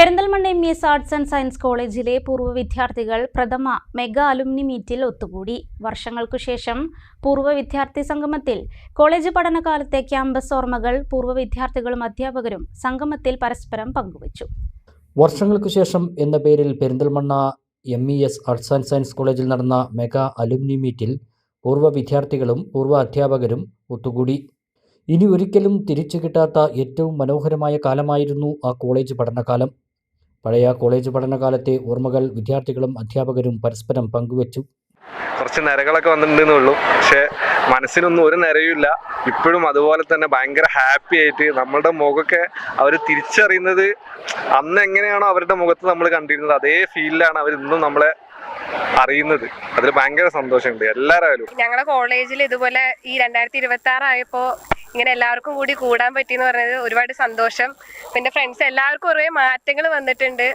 Perinthalmanna M S arts and science കോളേജിലെ പൂർവ വിദ്യാർത്ഥികൾ പ്രഥമ മെഗാ അലുമിനി മീറ്റിൽ ഒത്തുകൂടി. വർഷങ്ങൾക്കു ശേഷം പൂർവ വിദ്യാർത്ഥി സംഗമത്തിൽ കോളേജ് പഠനകാലത്തെ ക്യാമ്പസ് ഓർമ്മകൾ പൂർവ വിദ്യാർത്ഥികളും അധ്യാപകരും സംഗമത്തിൽ പരസ്പരം പങ്കുവച്ചു. വർഷങ്ങൾക്കു ശേഷം എന്ന പേരിൽ Perinthalmanna M E S arts and science കോളേജിൽ നടന്ന മെഗാ അലുമിനി മീറ്റിൽ പൂർവ വിദ്യാർത്ഥികളും പൂർവ അധ്യാപകരും ഒത്തുകൂടി. ഇനി ഒരിക്കലും തിരിച്ചു കിട്ടാത്ത ഏറ്റവും മനോഹരമായ കാലമായിരുന്നു ആ കോളേജ് പഠനകാലം. പഴയ കോളേജ് പഠനകാലത്തെ ഓർമ്മകൾ വിദ്യാർത്ഥികളും അധ്യാപകരും പരസ്പരം പങ്കുവച്ചു. കുറച്ച് നിരകളൊക്കെ വന്നിട്ടുണ്ടെന്നേ ഉള്ളൂ. പക്ഷെ മനസ്സിനൊന്നും ഒരു നിരയുമില്ല. ഇപ്പോഴും അതുപോലെ തന്നെ ഭയങ്കര ഹാപ്പി ആയിട്ട് നമ്മളുടെ മുഖമൊക്കെ അവർ തിരിച്ചറിയുന്നത് അന്ന് എങ്ങനെയാണോ അവരുടെ മുഖത്ത് നമ്മൾ കണ്ടിരുന്നത്. അതേ ഫീലിലാണ് അവർ ഇന്നും നമ്മളെ അറിയുന്നത്. അതിൽ ഭയങ്കര സന്തോഷമുണ്ട്. എല്ലാവരും ഞങ്ങളുടെ കോളേജിൽ ഇതുപോലെ ഈ രണ്ടായിരത്തി ഇരുപത്തി ആറായപ്പോ ഇങ്ങനെ എല്ലാവർക്കും കൂടി കൂടാൻ പറ്റിയെന്ന് പറഞ്ഞത് ഒരുപാട് സന്തോഷം. പിന്നെ ഫ്രണ്ട്സ് എല്ലാവർക്കും കുറേ മാറ്റങ്ങൾ വന്നിട്ടുണ്ട്.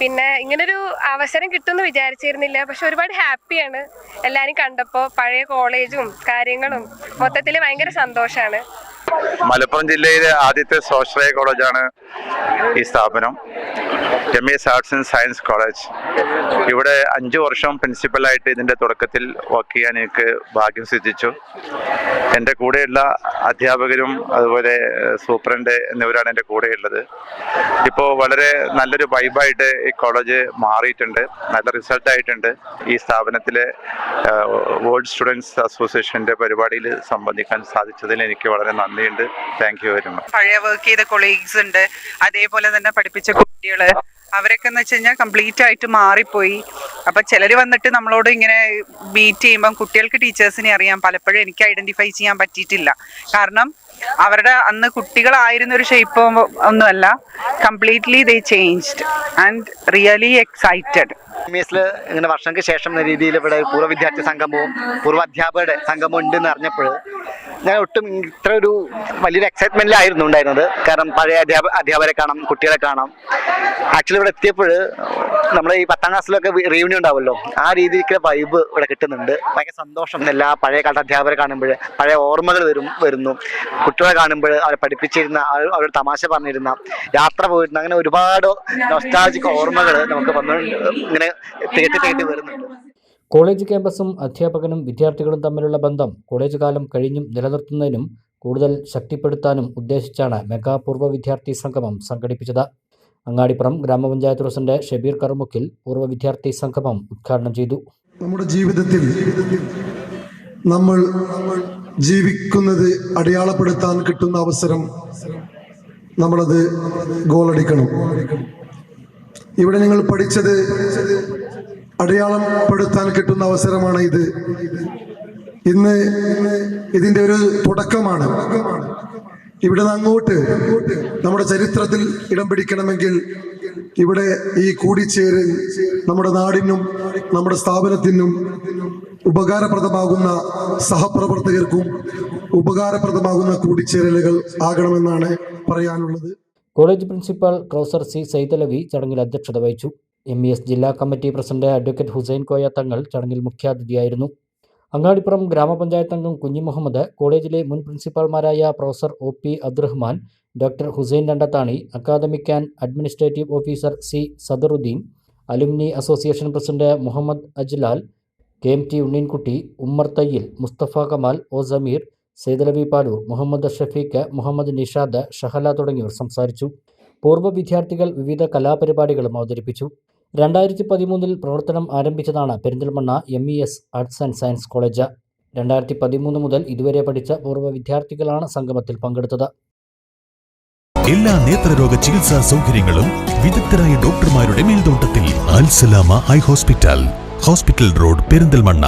പിന്നെ ഇങ്ങനൊരു അവസരം കിട്ടുമെന്ന് വിചാരിച്ചിരുന്നില്ല. പക്ഷെ ഒരുപാട് ഹാപ്പിയാണ് എല്ലാവരും കണ്ടപ്പോൾ പഴയ കോളേജും കാര്യങ്ങളും മൊത്തത്തിൽ ഭയങ്കര സന്തോഷമാണ് മലപ്പുറം ജില്ലയിലെ ആദ്യത്തെ സ്വാശ്രയ കോളേജാണ് ഈ സ്ഥാപനം. M S arts and science college ഇവിടെ അഞ്ചു വർഷം പ്രിൻസിപ്പലായിട്ട് ഇതിന്റെ തുടക്കത്തിൽ വർക്ക് ചെയ്യാൻ എനിക്ക് ഭാഗ്യം സിദ്ധിച്ചു. എന്റെ കൂടെയുള്ള അധ്യാപകരും അതുപോലെ സൂപ്രണ്ട് എന്നിവരാണ് എന്റെ കൂടെയുള്ളത്. ഇപ്പോൾ വളരെ നല്ലൊരു വൈബായിട്ട് ഈ കോളേജ് മാറിയിട്ടുണ്ട്. നല്ല റിസൾട്ട് ആയിട്ടുണ്ട്. ഈ സ്ഥാപനത്തിലെ വേൾഡ് സ്റ്റുഡൻസ് അസോസിയേഷന്റെ പരിപാടിയിൽ സംബന്ധിക്കാൻ സാധിച്ചതിൽ എനിക്ക് വളരെ നന്ദിയുണ്ട്. താങ്ക് യു വെരി മച്ച് പഴയ വർക്ക് ചെയ്ത കൊളീഗ്സ് ഉണ്ട്. അതേപോലെ തന്നെ പഠിപ്പിച്ച കുട്ടികൾ അവരൊക്കെ എന്ന് വെച്ച് കഴിഞ്ഞാൽ കംപ്ലീറ്റ് ആയിട്ട് മാറിപ്പോയി. അപ്പൊ ചിലർ വന്നിട്ട് നമ്മളോട് ഇങ്ങനെ മീറ്റ് ചെയ്യുമ്പോൾ കുട്ടികൾക്ക് ടീച്ചേഴ്സിനെ അറിയാം. പലപ്പോഴും എനിക്ക് ഐഡന്റിഫൈ ചെയ്യാൻ പറ്റിയിട്ടില്ല. കാരണം അവരുടെ അന്ന് കുട്ടികളായിരുന്ന ഒരു ഷേപ്പ് ഒന്നുമല്ല. Completely they changed and really excited ഇങ്ങനെ വർഷങ്ങൾക്ക് ശേഷം എന്ന രീതിയിൽ ഇവിടെ പൂർവ വിദ്യാർത്ഥി സംഗമവും പൂർവ അധ്യാപകരുടെ സംഗമവും ഉണ്ടെന്ന് അറിഞ്ഞപ്പോൾ ഞാൻ ഒട്ടും ഇത്ര ഒരു വലിയൊരു എക്സൈറ്റ്മെന്റിലായിരുന്നു ഉണ്ടായിരുന്നത്. കാരണം പഴയ അധ്യാപ അധ്യാപകരെ കാണാം കുട്ടികളെ കാണാം. ആക്ച്വലി ഇവിടെ എത്തിയപ്പോൾ നമ്മുടെ ഈ പത്താം ക്ലാസ്സിലൊക്കെ റീയൂണിയൻ ഉണ്ടാവുമല്ലോ. ആ രീതിക്ക് വൈബ് ഇവിടെ കിട്ടുന്നുണ്ട്. ഭയങ്കര സന്തോഷം. എല്ലാ പഴയ കാലത്ത് അധ്യാപകരെ കാണുമ്പോൾ പഴയ ഓർമ്മകൾ വരും വരുന്നു. കുട്ടികളെ കാണുമ്പോൾ അവരെ പഠിപ്പിച്ചിരുന്ന അവരുടെ തമാശ പറഞ്ഞിരുന്ന യാത്ര പോയിരുന്ന അങ്ങനെ ഒരുപാട് നൊസ്റ്റാജിക് ഓർമ്മകൾ നമുക്ക് വന്നു ഇങ്ങനെ തേട്ടി തേട്ടി വരുന്നുണ്ട്. കോളേജ് ക്യാമ്പസും അധ്യാപകനും വിദ്യാർത്ഥികളും തമ്മിലുള്ള ബന്ധം കോളേജ് കാലം കഴിഞ്ഞും നിലനിർത്തുന്നതിനും കൂടുതൽ ശക്തിപ്പെടുത്താനും ഉദ്ദേശിച്ചാണ് മെഗാപൂർവ വിദ്യാർത്ഥി സംഗമം സംഘടിപ്പിച്ചത്. അങ്ങാടിപ്പുറം ഗ്രാമപഞ്ചായത്ത് പ്രസിഡന്റ് ഷബീർ കറുമുക്കിൽ പൂർവ വിദ്യാർത്ഥി സംഗമം ഉദ്ഘാടനം ചെയ്തു. നമ്മുടെ ജീവിതത്തിൽ നമ്മൾ ജീവിക്കുന്നത് അടയാളപ്പെടുത്താൻ കിട്ടുന്ന അവസരം നമ്മളത് ഗോളടിക്കണം. ഇവിടെ നിങ്ങൾ പഠിച്ചത് അടയാളപ്പെടുത്താൻ കിട്ടുന്ന അവസരമാണ് ഇത്. ഇന്ന് ഇതിന്റെ ഒരു തുടക്കമാണ്. ഇവിടെ നിന്ന് അങ്ങോട്ട് നമ്മുടെ ചരിത്രത്തിൽ ഇടം പിടിക്കണമെങ്കിൽ ഇവിടെ ഈ കൂടിച്ചേര് നമ്മുടെ നാടിനും നമ്മുടെ സ്ഥാപനത്തിനും ഉപകാരപ്രദമാകുന്ന സഹപ്രവർത്തകർക്കും ഉപകാരപ്രദമാകുന്ന കൂടിച്ചേരലുകൾ ആകണമെന്നാണ് പറയാനുള്ളത്. College principal professor C Saithalavi ചടങ്ങിൽ അധ്യക്ഷത വഹിച്ചു. എം ജില്ലാ committee president advocate Hussain Koya Thangal ചടങ്ങിൽ മുഖ്യാതിഥിയായിരുന്നു. അങ്ങാടിപ്പുറം ഗ്രാമപഞ്ചായത്ത് അംഗം കുഞ്ഞി മുഹമ്മദ് കോളേജിലെ മുൻ പ്രിൻസിപ്പാൾമാരായ professor O P Abdurahman doctor Hussain Randathani academic and administrative officer C. Sadaruddeen alumni association president Muhammad Ajlal K. M. T. Unneenkutty Ummer Thayyil Musthafa Kamal O. Sameer Saidalavi Paloor Muhammad Shafeeq Muhammad Nishad Shahala തുടങ്ങിയവർ സംസാരിച്ചു. പൂർവ വിദ്യാർത്ഥികൾ വിവിധ കലാപരിപാടികളും അവതരിപ്പിച്ചു. രണ്ടായിരത്തി പതിമൂന്നിൽ പ്രവർത്തനം ആരംഭിച്ചതാണ് Perinthalmanna M E S arts and science college രണ്ടായിരത്തി പതിമൂന്ന് മുതൽ ഇതുവരെ പഠിച്ച പൂർവ വിദ്യാർത്ഥികളാണ് സംഗമത്തിൽ പങ്കെടുത്തത്. എല്ലാ നേത്രരോഗ ചികിത്സാ സൗകര്യങ്ങളും വിദഗ്ധരായ ഡോക്ടർമാരുടെ മേൽനോട്ടത്തിൽ Alsalama eye hospital hospital road Perinthalmanna.